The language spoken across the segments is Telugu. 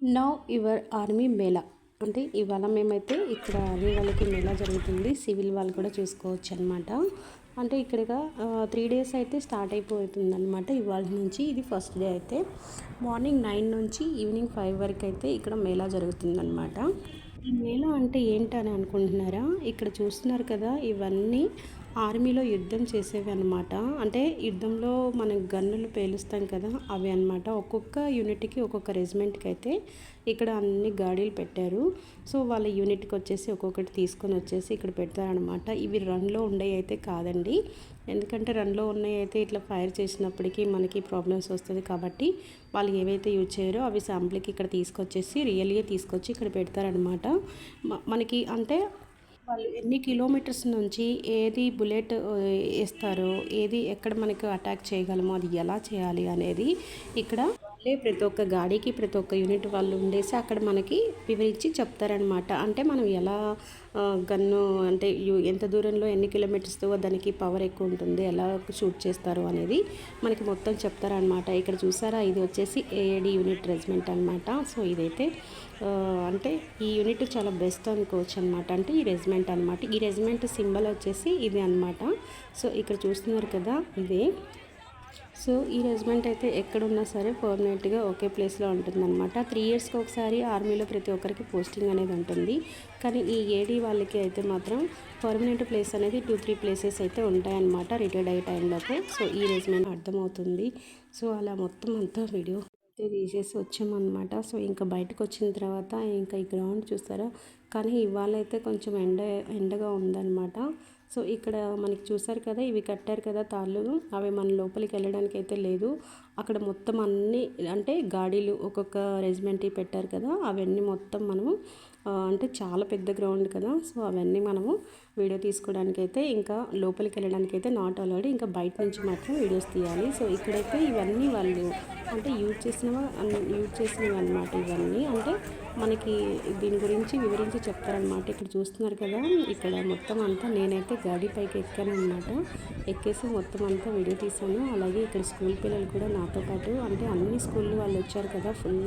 నౌ యువర్ ఆర్మీ మేళా అంటే ఇవాళ మేమైతే ఇక్కడ ఆర్మీ వాళ్ళకి మేళా జరుగుతుంది. సివిల్ వాళ్ళు కూడా చూసుకోవచ్చు అనమాట అంటే ఇక్కడ త్రీ డేస్ అయితే స్టార్ట్ అయిపోతుంది అనమాట ఇవాళ నుంచి. ఇది ఫస్ట్ డే అయితే. మార్నింగ్ నైన్ నుంచి ఈవినింగ్ ఫైవ్ వరకు అయితే ఇక్కడ మేళా జరుగుతుంది అనమాట ఈ మేళా అంటే ఏంటని అనుకుంటున్నారా? ఇక్కడ చూస్తున్నారు కదా ఇవన్నీ ఆర్మీలో యుద్ధం చేసేవి అనమాట అంటే యుద్ధంలో మనం గన్నులు పేలుస్తాం కదా అవి అనమాట ఒక్కొక్క యూనిట్కి ఒక్కొక్క రెజిమెంట్కి అయితే ఇక్కడ అన్ని గాడీలు పెట్టారు. సో వాళ్ళ యూనిట్కి వచ్చేసి ఒక్కొక్కటి తీసుకొని వచ్చేసి ఇక్కడ పెడతారనమాట ఇవి రన్లో ఉండేవి అయితే కాదండి. ఎందుకంటే రన్లో ఉన్నాయి అయితే ఇట్లా ఫైర్ చేసినప్పటికీ మనకి ప్రాబ్లమ్స్ వస్తుంది కాబట్టి వాళ్ళు ఏవైతే యూజ్ చేయరో అవి శాంపుల్కి ఇక్కడ తీసుకొచ్చేసి రియల్గా తీసుకొచ్చి ఇక్కడ పెడతారనమాట మనకి అంటే వాళ్ళు ఎన్ని కిలోమీటర్స్ నుంచి ఏది బుల్లెట్ వేస్తారో ఏది ఎక్కడ మనకు అటాక్ చేయగలమో అది ఎలా చేయాలి అనేది ఇక్కడ వాళ్ళే ప్రతి ఒక్క గాడికి ప్రతి ఒక్క యూనిట్ వాళ్ళు ఉండేసి అక్కడ మనకి వివరించి చెప్తారనమాట అంటే మనం ఎలా గన్ను అంటే ఎంత దూరంలో ఎన్ని కిలోమీటర్స్తో దానికి పవర్ ఎక్కువ ఉంటుంది ఎలా షూట్ చేస్తారు అనేది మనకి మొత్తం చెప్తారనమాట ఇక్కడ చూసారా? ఇది వచ్చేసి ఏఏడి యూనిట్ రెజిమెంట్ అనమాట సో ఇదైతే అంటే ఈ యూనిట్ చాలా బెస్ట్ అనుకోవచ్చు అనమాట అంటే ఈ రెజిమెంట్ అనమాట ఈ రెజిమెంట్ సింబల్ వచ్చేసి ఇది అనమాట సో ఇక్కడ చూస్తున్నారు కదా ఇదే. సో ఈ రెజిమెంట్ అయితే ఎక్కడున్నా సరే పర్మనెంట్గా ఒకే ప్లేస్లో ఉంటుందన్నమాట. త్రీ ఇయర్స్కి ఒకసారి ఆర్మీలో ప్రతి ఒక్కరికి పోస్టింగ్ అనేది ఉంటుంది. కానీ ఈ ఏడీ వాళ్ళకి అయితే మాత్రం పర్మనెంట్ ప్లేస్ అనేది టూ త్రీ ప్లేసెస్ అయితే ఉంటాయన్నమాట రిటైర్డ్ అయ్యే టైంలోకి సో ఈ రెజిమెంట్ అర్థమవుతుంది. సో అలా మొత్తం అంతా వీడియో అయితే తీసేసి వచ్చామన్నమాట. సో ఇంకా బయటకు వచ్చిన తర్వాత ఇంకా ఈ గ్రౌండ్ చూస్తారా? కానీ ఇవాళ అయితే కొంచెం ఎండ ఎండగా ఉందన్నమాట. సో ఇక్కడ మనకి చూసారు కదా ఇవి కట్టారు కదా తాళ్ళు. అవి మన లోపలికి వెళ్ళడానికి అయితే లేదు. అక్కడ మొత్తం అన్నీ అంటే గాడీలు ఒక్కొక్క రెజిమెంట్ పెట్టారు కదా అవన్నీ మొత్తం మనము అంటే చాలా పెద్ద గ్రౌండ్ కదా. సో అవన్నీ మనము వీడియో తీసుకోవడానికి అయితే ఇంకా లోపలికి వెళ్ళడానికి అయితే నాట్ అలౌడ్ ఇంకా బయట నుంచి మాత్రం వీడియోస్ తీయాలి. సో ఇక్కడైతే ఇవన్నీ వాళ్ళు అంటే యూజ్ చేసినవి యూజ్ చేసినవి అనమాట ఇవన్నీ. అంటే మనకి దీని గురించి వివరించి చెప్తారనమాట ఇక్కడ చూస్తున్నారు కదా ఇక్కడ మొత్తం అంతా నేనైతే గాడి పైకి ఎక్కాను అనమాట ఎక్కేసి మొత్తం అంతా వీడియో తీసాను అలాగే ఇక్కడ స్కూల్ పిల్లలు కూడా నాతో పాటు అంటే అన్ని స్కూల్ వాళ్ళు వచ్చారు కదా ఫుల్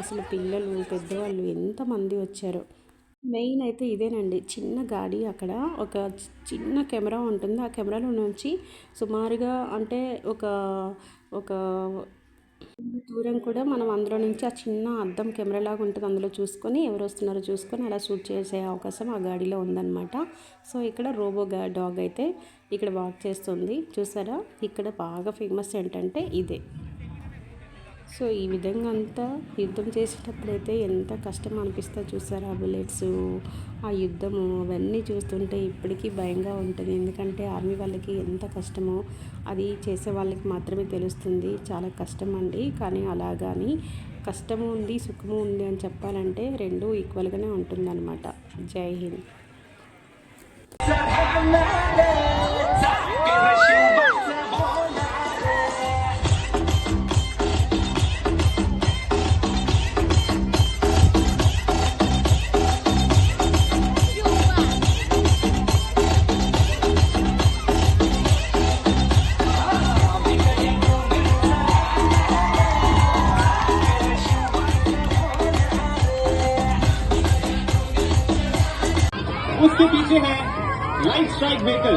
అసలు పిల్లలు పెద్దవాళ్ళు ఎంతమంది వచ్చారు. మెయిన్ అయితే ఇదేనండి చిన్న గాడి అక్కడ. ఒక చిన్న కెమెరా ఉంటుంది. ఆ కెమెరాలో నుంచి సుమారుగా అంటే ఒక ఒక దూరం కూడా మనం అందులో నుంచి ఆ చిన్న అద్దం కెమెరా లాగా ఉంటుంది. అందులో చూసుకొని ఎవరు వస్తున్నారో చూసుకొని అలా షూట్ చేసే అవకాశం ఆ గాడిలో ఉందన్నమాట. సో ఇక్కడ రోబో డాగ్ అయితే ఇక్కడ వాక్ చేస్తుంది. చూసారా? ఇక్కడ బాగా ఫేమస్ ఏంటంటే ఇదే. సో ఈ విధంగా అంతా యుద్ధం చేసేటప్పుడైతే ఎంత కష్టం అనిపిస్తా చూసారా ఆ బుల్లెట్స్? ఆ యుద్ధము అవన్నీ చూస్తుంటే ఇప్పటికీ భయంగా ఉంటుంది. ఎందుకంటే ఆర్మీ వాళ్ళకి ఎంత కష్టమో అది చేసే వాళ్ళకి మాత్రమే తెలుస్తుంది. చాలా కష్టం అండి. కానీ అలాగాని కష్టము ఉంది సుఖము ఉంది అని చెప్పాలంటే రెండు ఈక్వల్గానే ఉంటుందన్నమాట. జై హింద్. पीछे है लाइट स्ट्राइक व्हीकल,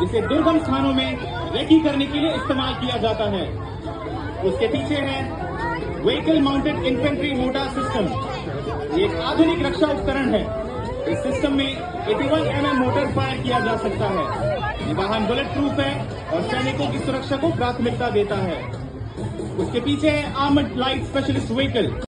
जिसे दुर्गम स्थानों में रेकी करने के लिए इस्तेमाल किया जाता है। उसके पीछे है vehicle mounted infantry mortar system. एक आधुनिक रक्षा उपकरण है। इस सिस्टम में 81 एम एम मोटर फायर किया जा सकता है। ये वाहन बुलेट प्रूफ है और सैनिकों की सुरक्षा को प्राथमिकता देता है। उसके पीछे है आर्मड लाइट स्पेशलिस्ट व्हीकल।